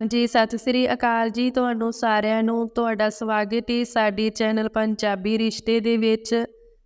ਜੀ, ਸਤਿ ਸ੍ਰੀ ਅਕਾਲ ਜੀ ਤੁਹਾਨੂੰ ਸਾਰਿਆਂ ਨੂੰ। ਤੁਹਾਡਾ ਸਵਾਗਤ ਹੈ ਸਾਡੀ ਚੈਨਲ ਪੰਜਾਬੀ ਰਿਸ਼ਤੇ ਦੇ ਵਿੱਚ।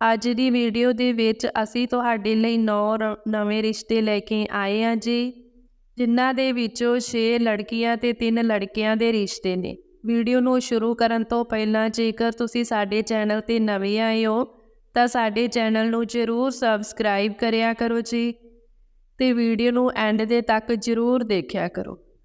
ਅੱਜ ਦੀ ਵੀਡੀਓ ਦੇ ਵਿੱਚ ਅਸੀਂ ਤੁਹਾਡੇ ਲਈ 9 ਨਵੇਂ ਰਿਸ਼ਤੇ ਲੈ ਕੇ ਆਏ ਹਾਂ ਜੀ, ਜਿਨ੍ਹਾਂ ਦੇ ਵਿੱਚੋਂ 6 ਲੜਕੀਆਂ ਤੇ 3 ਲੜਕਿਆਂ ਦੇ ਰਿਸ਼ਤੇ ਨੇ। ਵੀਡੀਓ ਨੂੰ ਸ਼ੁਰੂ ਕਰਨ ਤੋਂ ਪਹਿਲਾਂ ਜੇਕਰ ਤੁਸੀਂ ਸਾਡੇ ਚੈਨਲ ਤੇ ਨਵੇਂ ਆਏ ਹੋ, ਤਾਂ ਸਾਡੇ ਚੈਨਲ ਨੂੰ ਜ਼ਰੂਰ ਸਬਸਕ੍ਰਾਈਬ ਕਰਿਆ ਕਰੋ ਜੀ ਤੇ ਵੀਡੀਓ ਨੂੰ ਐਂਡ ਦੇ ਤੱਕ ਜ਼ਰੂਰ ਦੇਖਿਆ ਕਰੋ।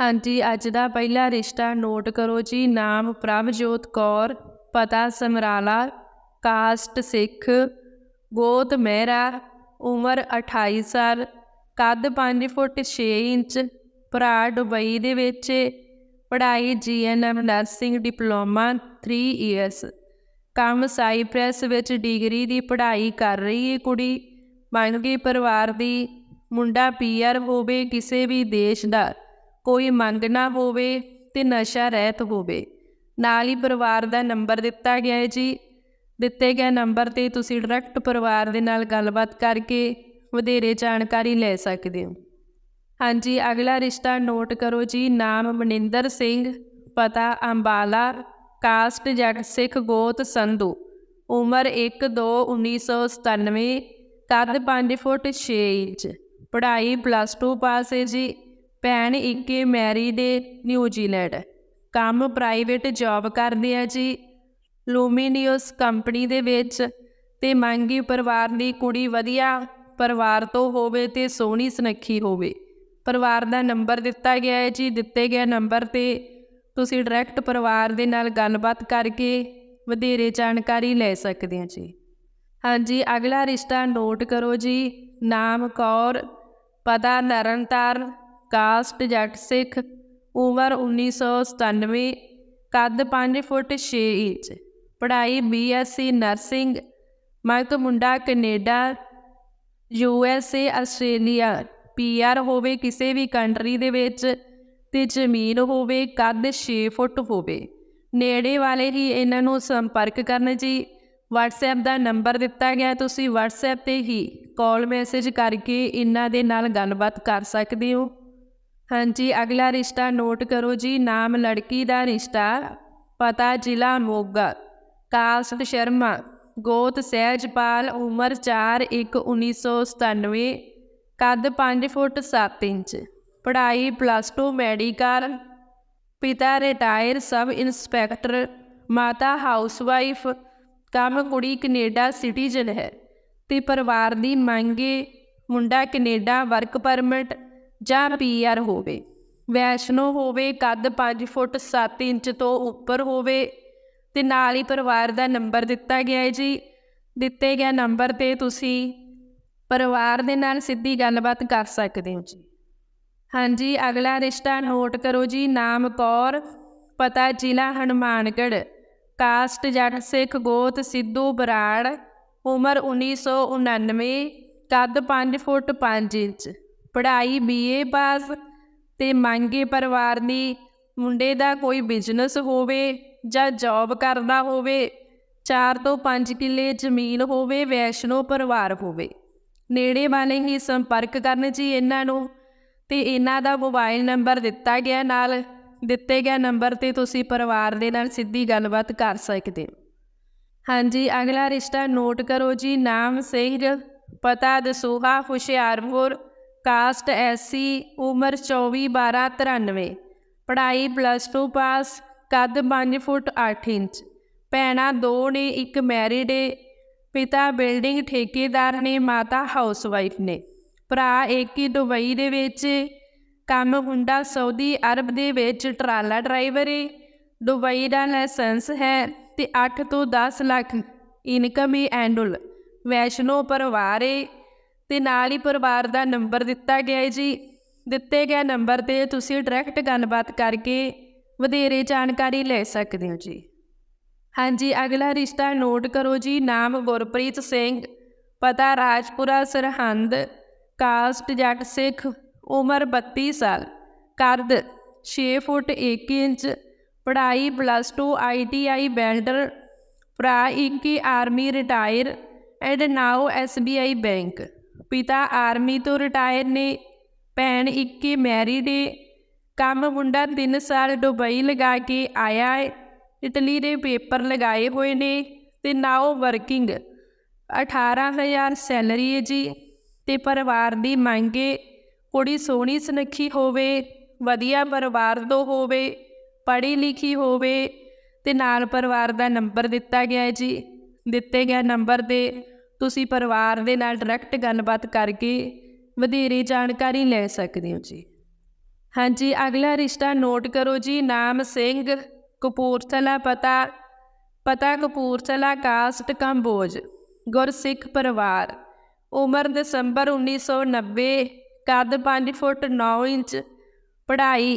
ਹਾਂਜੀ, ਅੱਜ ਦਾ ਪਹਿਲਾ ਰਿਸ਼ਤਾ ਨੋਟ ਕਰੋ ਜੀ। ਨਾਮ ਪ੍ਰਭਜੋਤ ਕੌਰ, ਪਤਾ ਸਮਰਾਲਾ ਕਾਸਟ ਸਿੱਖ, ਗੋਤ ਮਹਿਰਾ, ਉਮਰ 28 ਸਾਲ, ਕੱਦ 5 ਫੁੱਟ 6 ਇੰਚ, ਭਰਾ ਦੁਬਈ ਦੇ ਵਿੱਚ, ਪੜ੍ਹਾਈ ਜੀਐਨਐਮ ਨਰਸਿੰਗ ਡਿਪਲੋਮਾ 3 ਇਅਰਸ ਕੰਮ ਸਾਈਪ੍ਰੈਸ ਵਿੱਚ ਡਿਗਰੀ ਦੀ ਪੜ੍ਹਾਈ ਕਰ ਰਹੀ ਹੈ ਕੁੜੀ। ਮੰਗੀ ਪਰਿਵਾਰ ਦੀ। ਮੁੰਡਾ ਪੀਆਰ ਹੋਵੇ ਕਿਸੇ ਵੀ ਦੇਸ਼ ਦਾ। ਕੋਈ ਮੰਗ ਨਾ ਹੋਵੇ ਤੇ ਨਸ਼ਾ ਰਹਿਤ ਹੋਵੇ। ਨਾਲ ਹੀ ਪਰਿਵਾਰ ਦਾ ਨੰਬਰ ਦਿੱਤਾ ਗਿਆ ਹੈ ਜੀ। ਦਿੱਤੇ ਗਏ ਨੰਬਰ ਤੇ ਤੁਸੀਂ ਡਾਇਰੈਕਟ ਪਰਿਵਾਰ ਦੇ ਨਾਲ ਗੱਲਬਾਤ ਕਰਕੇ ਵਧੇਰੇ ਜਾਣਕਾਰੀ ਲੈ ਸਕਦੇ ਹੋ। ਹਾਂਜੀ, ਅਗਲਾ ਰਿਸ਼ਤਾ ਨੋਟ ਕਰੋ ਜੀ। ਨਾਮ ਮਨਿੰਦਰ ਸਿੰਘ, ਪਤਾ ਅੰਬਾਲਾ ਕਾਸਟ ਜੱਟ ਸਿੱਖ ਗੋਤ ਸੰਧੂ। ਉਮਰ 1 2 1997 ਕੱਦ 5 ਫੁੱਟ 6 ਇੰਚ। ਪੜ੍ਹਾਈ ਪਲੱਸ 2 ਪਾਸ ਹੈ ਜੀ। ਭੈਣ ਇੱਕੇ ਮੈਰੀਡ ਨਿਊਜ਼ੀਲੈਂਡ ਕੰਮ ਪ੍ਰਾਈਵੇਟ ਜੌਬ ਕਰਦੇ ਆ ਜੀ। ਲੂਮੀਨੀਅਸ ਕੰਪਨੀ ਦੇ ਵਿੱਚ ਤੇ ਮੰਗੀ ਪਰਿਵਾਰ ਦੀ ਕੁੜੀ ਵਧੀਆ, ਪਰਿਵਾਰ ਤੋਂ ਹੋਵੇ ਤੇ ਸੋਹਣੀ ਸੁਨੱਖੀ ਹੋਵੇ। ਪਰਿਵਾਰ ਦਾ ਨੰਬਰ ਦਿੱਤਾ ਗਿਆ ਹੈ ਜੀ, ਦਿੱਤੇ ਗਏ ਨੰਬਰ ਤੇ ਤੁਸੀਂ ਡਾਇਰੈਕਟ ਪਰਿਵਾਰ ਦੇ ਨਾਲ ਗੱਲਬਾਤ ਕਰਕੇ ਵਧੇਰੇ ਜਾਣਕਾਰੀ ਲੈ ਸਕਦੇ ਹੋ ਜੀ। ਹਾਂਜੀ, ਅਗਲਾ ਰਿਸ਼ਤਾ ਨੋਟ ਕਰੋ ਜੀ। ਨਾਮ ਕੌਰ, ਪਤਾ ਨਰਨਤਾਰਨ ਕਾਸਟ ਜੱਟ ਸਿੱਖ, ਉਮਰ 1997 ਕੱਦ 5 ਫੁੱਟ 6 ਇੰਚ, ਪੜ੍ਹਾਈ ਬੀਐਸਸੀ ਨਰਸਿੰਗ, ਮਰਦ ਮੁੰਡਾ ਕੈਨੇਡਾ ਯੂਐਸਏ ਆਸਟ੍ਰੇਲੀਆ ਪੀਆਰ ਹੋਵੇ ਕਿਸੇ ਵੀ ਕੰਟਰੀ ਦੇ ਵਿੱਚ ਤੇ ਜ਼ਮੀਨ ਹੋਵੇ ਕੱਦ 6 ਫੁੱਟ ਹੋਵੇ। ਨੇੜੇ ਵਾਲੇ ਹੀ ਇਹਨਾਂ ਨੂੰ ਸੰਪਰਕ ਕਰਨ ਜੀ। WhatsApp ਦਾ ਨੰਬਰ ਦਿੱਤਾ ਗਿਆ, ਤੁਸੀਂ WhatsApp ਤੇ ਹੀ ਕਾਲ ਮੈਸੇਜ ਕਰਕੇ ਇਹਨਾਂ ਦੇ ਨਾਲ ਗੱਲਬਾਤ ਕਰ ਸਕਦੇ ਹੋ। ਹਾਂਜੀ, ਅਗਲਾ ਰਿਸ਼ਤਾ ਨੋਟ ਕਰੋ ਜੀ, ਨਾਮ ਲੜਕੀ ਦਾ ਰਿਸ਼ਤਾ, ਪਤਾ ਜ਼ਿਲ੍ਹਾ ਮੋਗਾ ਕਾਸਟ ਸ਼ਰਮਾ, ਗੋਤ ਸਹਿਜਪਾਲ, ਉਮਰ 4 1 1997 ਕੱਦ 5 ਫੁੱਟ 7 ਇੰਚ, ਪੜ੍ਹਾਈ ਪਲੱਸ 2 ਮੈਡੀਕਲ ਪਿਤਾ ਰਿਟਾਇਰ ਸਬ ਇੰਸਪੈਕਟਰ, ਮਾਤਾ ਹਾਊਸਵਾਈਫ ਕੰਮ ਕੁੜੀ ਕੈਨੇਡਾ ਸਿਟੀਜ਼ਨ ਹੈ, ਤੇ ਪਰਿਵਾਰ ਦੀ ਮੰਗੇ ਮੁੰਡਾ ਕੈਨੇਡਾ ਵਰਕ ਪਰਮਿਟ ਜਾਂ ਪੀਆਰ ਹੋਵੇ। ਵੈਸ਼ਨੋ ਹੋਵੇ, ਕੱਦ 5 ਫੁੱਟ 7 ਇੰਚ ਤੋਂ ਉੱਪਰ ਹੋਵੇ ਤੇ ਨਾਲ ਹੀ ਪਰਿਵਾਰ ਦਾ ਨੰਬਰ ਦਿੱਤਾ ਗਿਆ ਹੈ ਜੀ। ਦਿੱਤੇ ਗਿਆ ਨੰਬਰ ਤੇ ਤੁਸੀਂ ਪਰਿਵਾਰ ਦੇ ਨਾਲ ਸਿੱਧੀ ਗੱਲਬਾਤ ਕਰ ਸਕਦੇ ਹੋ ਜੀ। ਹਾਂਜੀ, ਅਗਲਾ ਰਿਸ਼ਤਾ ਨੋਟ ਕਰੋ ਜੀ। ਨਾਮ ਕੌਰ, ਪਤਾ ਜ਼ਿਲ੍ਹਾ ਹਨੂਮਾਨਗੜ੍ਹ। ਕਾਸਟ ਜੱਟ ਸਿੱਖ ਗੋਤ ਸਿੱਧੂ ਬਰਾੜ, ਉਮਰ 1999 ਕੱਦ 5 ਫੁੱਟ 5 ਇੰਚ। ਪੜ੍ਹਾਈ ਬੀਏ ਪਾਸ ਤੇ ਮੰਗੇ ਪਰਿਵਾਰ ਦੀ ਮੁੰਡੇ ਦਾ ਕੋਈ ਬਿਜ਼ਨਸ ਹੋਵੇ ਜਾਂ ਜੌਬ ਕਰਦਾ ਹੋਵੇ 4 ਤੋਂ 5 ਕਿੱਲੇ ਜ਼ਮੀਨ ਹੋਵੇ, ਵੈਸ਼ਨੋ ਪਰਿਵਾਰ ਹੋਵੇ। ਨੇੜੇ ਵਾਲੇ ਹੀ ਸੰਪਰਕ ਕਰਨ ਜੀ ਇਹਨਾਂ ਨੂੰ ਤੇ ਇਹਨਾਂ ਦਾ ਮੋਬਾਈਲ ਨੰਬਰ ਦਿੱਤਾ ਗਿਆ ਨਾਲ, ਦਿੱਤੇ ਗਿਆ ਨੰਬਰ ਤੇ ਤੁਸੀਂ ਪਰਿਵਾਰ ਦੇ ਨਾਲ ਸਿੱਧੀ ਗੱਲਬਾਤ ਕਰ ਸਕਦੇ ਹੋ। ਹਾਂਜੀ, ਅਗਲਾ ਰਿਸ਼ਤਾ ਨੋਟ ਕਰੋ ਜੀ, ਨਾਮ ਸਿੰਘ, ਪਤਾ ਦਸੂਹਾ, ਹੁਸ਼ਿਆਰਪੁਰ। ਕਾਸਟ ਐਸੀ ਉਮਰ 24 12 93 ਪੜ੍ਹਾਈ ਪਲੱਸ 2 ਪਾਸ ਕੱਦ 5 ਫੁੱਟ 8 ਇੰਚ। ਭੈਣਾਂ ਦੋ ਨੇ, ਇੱਕ ਮੈਰਿਡ ਏ। ਪਿਤਾ ਬਿਲਡਿੰਗ ਠੇਕੇਦਾਰ ਨੇ, ਮਾਤਾ ਹਾਊਸਵਾਈਫ ਨੇ। ਭਰਾ ਇੱਕ ਹੀ ਦੁਬਈ ਦੇ ਵਿੱਚ ਕੰਮ ਹੁੰਦਾ ਸਾਊਦੀ ਅਰਬ ਦੇ ਵਿੱਚ ਟਰਾਲਾ ਡਰਾਈਵਰ ਏ। ਦੁਬਈ ਦਾ ਲਾਇਸੈਂਸ ਹੈ ਤੇ 8 ਤੋਂ 10 ਲੱਖ ਇਨਕਮ ਏ ਐਂਡਲ ਵੈਸ਼ਨੋ ਪਰਿਵਾਰ ਏ। ਤੇ ਨਾਲ ਹੀ ਪਰਿਵਾਰ ਦਾ ਨੰਬਰ ਦਿੱਤਾ ਗਿਆ ਹੈ ਜੀ। ਦਿੱਤੇ ਗਏ ਨੰਬਰ ਤੇ ਤੁਸੀਂ ਡਾਇਰੈਕਟ ਗੱਲਬਾਤ ਕਰਕੇ ਵਧੇਰੇ ਜਾਣਕਾਰੀ ਲੈ ਸਕਦੇ ਹੋ ਜੀ। ਹਾਂਜੀ, ਅਗਲਾ ਰਿਸ਼ਤਾ ਨੋਟ ਕਰੋ ਜੀ। ਨਾਮ ਗੁਰਪ੍ਰੀਤ ਸਿੰਘ, ਪਤਾ ਰਾਜਪੁਰਾ, ਸਰਹੰਦ ਕਾਸਟ ਜੱਟ ਸਿੱਖ, ਉਮਰ 32 ਸਾਲ ਕੱਦ 6 ਫੁੱਟ 1 ਇੰਚ, ਪੜ੍ਹਾਈ ਪਲੱਸ 2 ਆਈਟੀਆਈ ਵੈਲਡਰ ਭਰਾ ਇੱਕ ਹੀ army retire and now SBI bank ਪਿਤਾ ਆਰਮੀ ਤੋਂ ਰਿਟਾਇਰ ਨੇ। ਭੈਣ ਇੱਕ ਮੈਰਿਡ ਏ ਕੰਮ ਮੁੰਡਾ 3 ਸਾਲ ਦੁਬਈ ਲਗਾ ਕੇ ਆਇਆ ਹੈ ਇਟਲੀ ਦੇ ਪੇਪਰ ਲਗਾਏ ਹੋਏ ਨੇ ਤੇ ਨਾਓ ਵਰਕਿੰਗ। 18000 ਸੈਲਰੀ ਹੈ ਜੀ ਤੇ ਪਰਿਵਾਰ ਦੀ ਮੰਗੇ ਕੁੜੀ ਸੋਹਣੀ ਸੁਨੱਖੀ ਹੋਵੇ, ਵਧੀਆ ਪਰਿਵਾਰ ਤੋਂ ਹੋਵੇ, ਪੜ੍ਹੀ ਲਿਖੀ ਹੋਵੇ ਤੇ ਨਾਲ ਪਰਿਵਾਰ ਦਾ ਨੰਬਰ ਦਿੱਤਾ ਗਿਆ ਹੈ ਜੀ। ਦਿੱਤੇ ਗਏ ਨੰਬਰ ਤੇ ਤੁਸੀਂ ਪਰਿਵਾਰ ਦੇ ਨਾਲ ਡਾਇਰੈਕਟ ਗੱਲਬਾਤ ਕਰਕੇ ਵਧੇਰੇ ਜਾਣਕਾਰੀ ਲੈ ਸਕਦੇ ਹੋ ਜੀ। ਹਾਂਜੀ, ਅਗਲਾ ਰਿਸ਼ਤਾ ਨੋਟ ਕਰੋ ਜੀ, ਨਾਮ ਸਿੰਘ, ਕਪੂਰਥਲਾ ਪਤਾ ਪਤਾ ਕਪੂਰਥਲਾ ਕਾਸਟ ਕੰਬੋਜ, ਗੁਰਸਿੱਖ ਪਰਿਵਾਰ, ਉਮਰ ਦਸੰਬਰ 1990 ਕੱਦ 5 ਫੁੱਟ 9 ਇੰਚ, ਪੜ੍ਹਾਈ,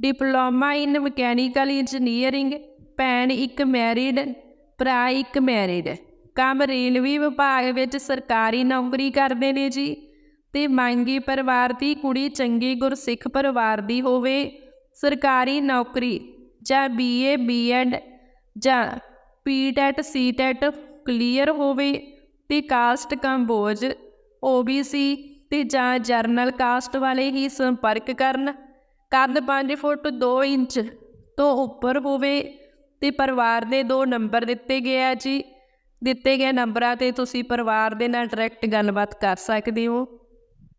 ਡਿਪਲੋਮਾ ਇਨ ਮਕੈਨੀਕਲ ਇੰਜੀਨੀਅਰਿੰਗ, ਭੈਣ ਇੱਕ ਮੈਰਿਡ ਭਰਾ ਇੱਕ ਮੈਰਿਡ ਕੰਮ ਰੇਲਵੇ ਵਿਭਾਗ ਵਿੱਚ ਸਰਕਾਰੀ ਨੌਕਰੀ ਕਰਦੇ ਨੇ ਜੀ। ਤੇ ਮੰਗੀ ਪਰਿਵਾਰ ਦੀ ਕੁੜੀ ਚੰਗੀ ਗੁਰਸਿੱਖ ਪਰਿਵਾਰ ਦੀ ਹੋਵੇ, ਸਰਕਾਰੀ ਨੌਕਰੀ ਜਾਂ ਬੀਏ ਬੀਐਡ ਜਾਂ ਪੀਟੈਟ ਸੀਟੈਟ ਕਲੀਅਰ ਹੋਵੇ ਤੇ ਕਾਸਟ ਕੰਬੋਜ ਓਬੀਸੀ ਤੇ ਜਾਂ ਜਰਨਲ ਕਾਸਟ ਵਾਲੇ ਹੀ ਸੰਪਰਕ ਕਰਨ ਕੱਦ 5 ਫੁੱਟ 2 ਇੰਚ ਤੋਂ ਉੱਪਰ ਹੋਵੇ ਤੇ ਪਰਿਵਾਰ ਦੇ ਦੋ ਨੰਬਰ ਦਿੱਤੇ ਗਏ ਆ ਜੀ। ਦਿੱਤੇ ਗਏ ਨੰਬਰਾਂ ਤੇ ਤੁਸੀਂ ਪਰਿਵਾਰ ਦੇ ਨਾਲ ਡਾਇਰੈਕਟ ਗੱਲਬਾਤ ਕਰ ਸਕਦੇ ਹੋ।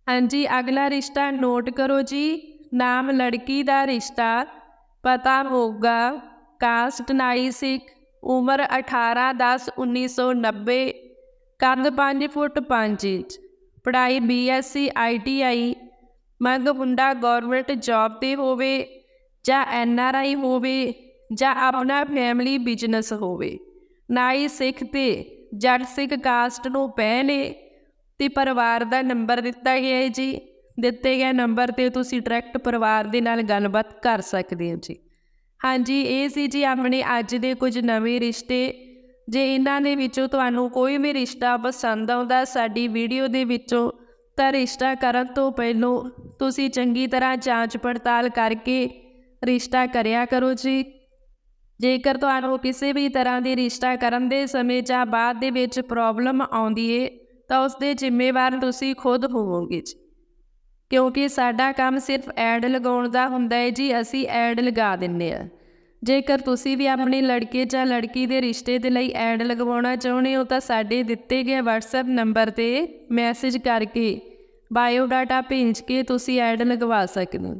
ਹਾਂਜੀ, ਅਗਲਾ ਰਿਸ਼ਤਾ ਨੋਟ ਕਰੋ ਜੀ। ਨਾਮ ਲੜਕੀ ਦਾ ਰਿਸ਼ਤਾ। ਪਤਾ ਹੋਊਗਾ ਕਾਸਟ ਨਾਈ ਸਿੱਖ। ਉਮਰ 18 10 1990 ਕੱਦ 5 ਫੁੱਟ 5 ਇੰਚ। ਪੜ੍ਹਾਈ ਬੀਐਸਸੀ ਆਈਟੀਆਈ ਮੰਗ ਮੁੰਡਾ ਗਵਰਨਮੈਂਟ ਜੌਬ ਤੇ ਹੋਵੇ ਜਾਂ ਐਨਆਰਆਈ ਹੋਵੇ ਜਾਂ ਆਪਣਾ ਫੈਮਿਲੀ ਬਿਜ਼ਨਸ ਹੋਵੇ। ਨਾਈ ਸਿੱਖ ਤੇ ਜੱਟ ਸਿੱਖ ਕਾਸਟ ਨੂੰ ਪਹਿਲੇ ਤੇ ਪਰਿਵਾਰ ਦਾ ਨੰਬਰ ਦਿੱਤਾ ਗਿਆ ਹੈ ਜੀ। ਦਿੱਤੇ ਗਏ ਨੰਬਰ ਤੇ ਤੁਸੀਂ ਡਾਇਰੈਕਟ ਪਰਿਵਾਰ ਦੇ ਨਾਲ ਗੱਲਬਾਤ ਕਰ ਸਕਦੇ ਹੋ ਜੀ। ਹਾਂਜੀ, ਇਹ ਸੀ ਜੀ ਆਪਣੇ ਅੱਜ ਦੇ ਕੁਝ ਨਵੇਂ ਰਿਸ਼ਤੇ। ਜੇ ਇਹਨਾਂ ਦੇ ਵਿੱਚੋਂ ਤੁਹਾਨੂੰ ਕੋਈ ਵੀ ਰਿਸ਼ਤਾ ਪਸੰਦ ਆਉਂਦਾ, ਸਾਡੀ ਵੀਡੀਓ ਦੇ ਵਿੱਚੋਂ ਤਾਂ ਰਿਸ਼ਤਾ ਕਰਨ ਤੋਂ ਪਹਿਲਾਂ ਤੁਸੀਂ ਚੰਗੀ ਤਰ੍ਹਾਂ ਜਾਂਚ ਪੜਤਾਲ ਕਰਕੇ ਰਿਸ਼ਤਾ ਕਰਿਆ ਕਰੋ ਜੀ। ਜੇਕਰ ਤੁਹਾਨੂੰ ਕਿਸੇ ਵੀ ਤਰ੍ਹਾਂ ਦੀ ਰਿਸ਼ਤਾ ਕਰਨ ਦੇ ਸਮੇਂ ਜਾਂ ਬਾਅਦ ਦੇ ਵਿੱਚ ਪ੍ਰੋਬਲਮ ਆਉਂਦੀ ਏ, ਤਾਂ ਉਸ ਦੇ ਜ਼ਿੰਮੇਵਾਰ ਤੁਸੀਂ ਖੁਦ ਹੋਵੋਗੇ ਜੀ। ਕਿਉਂਕਿ ਸਾਡਾ ਕੰਮ ਸਿਰਫ ਐਡ ਲਗਾਉਣ ਦਾ ਹੁੰਦਾ ਹੈ ਜੀ, ਅਸੀਂ ਐਡ ਲਗਾ ਦਿੰਨੇ ਆ। ਜੇਕਰ ਤੁਸੀਂ ਵੀ ਆਪਣੇ ਲੜਕੇ ਜਾਂ ਲੜਕੀ ਦੇ ਰਿਸ਼ਤੇ ਦੇ ਲਈ ਐਡ ਲਗਵਾਉਣਾ ਚਾਹੁੰਦੇ ਹੋ, ਤਾਂ ਸਾਡੇ ਦਿੱਤੇ ਗਏ WhatsApp ਨੰਬਰ ਤੇ ਮੈਸੇਜ ਕਰਕੇ ਬਾਇਓ ਡਾਟਾ ਭੇਜ ਕੇ ਤੁਸੀਂ ਐਡ ਲਗਵਾ ਸਕਦੇ ਹੋ।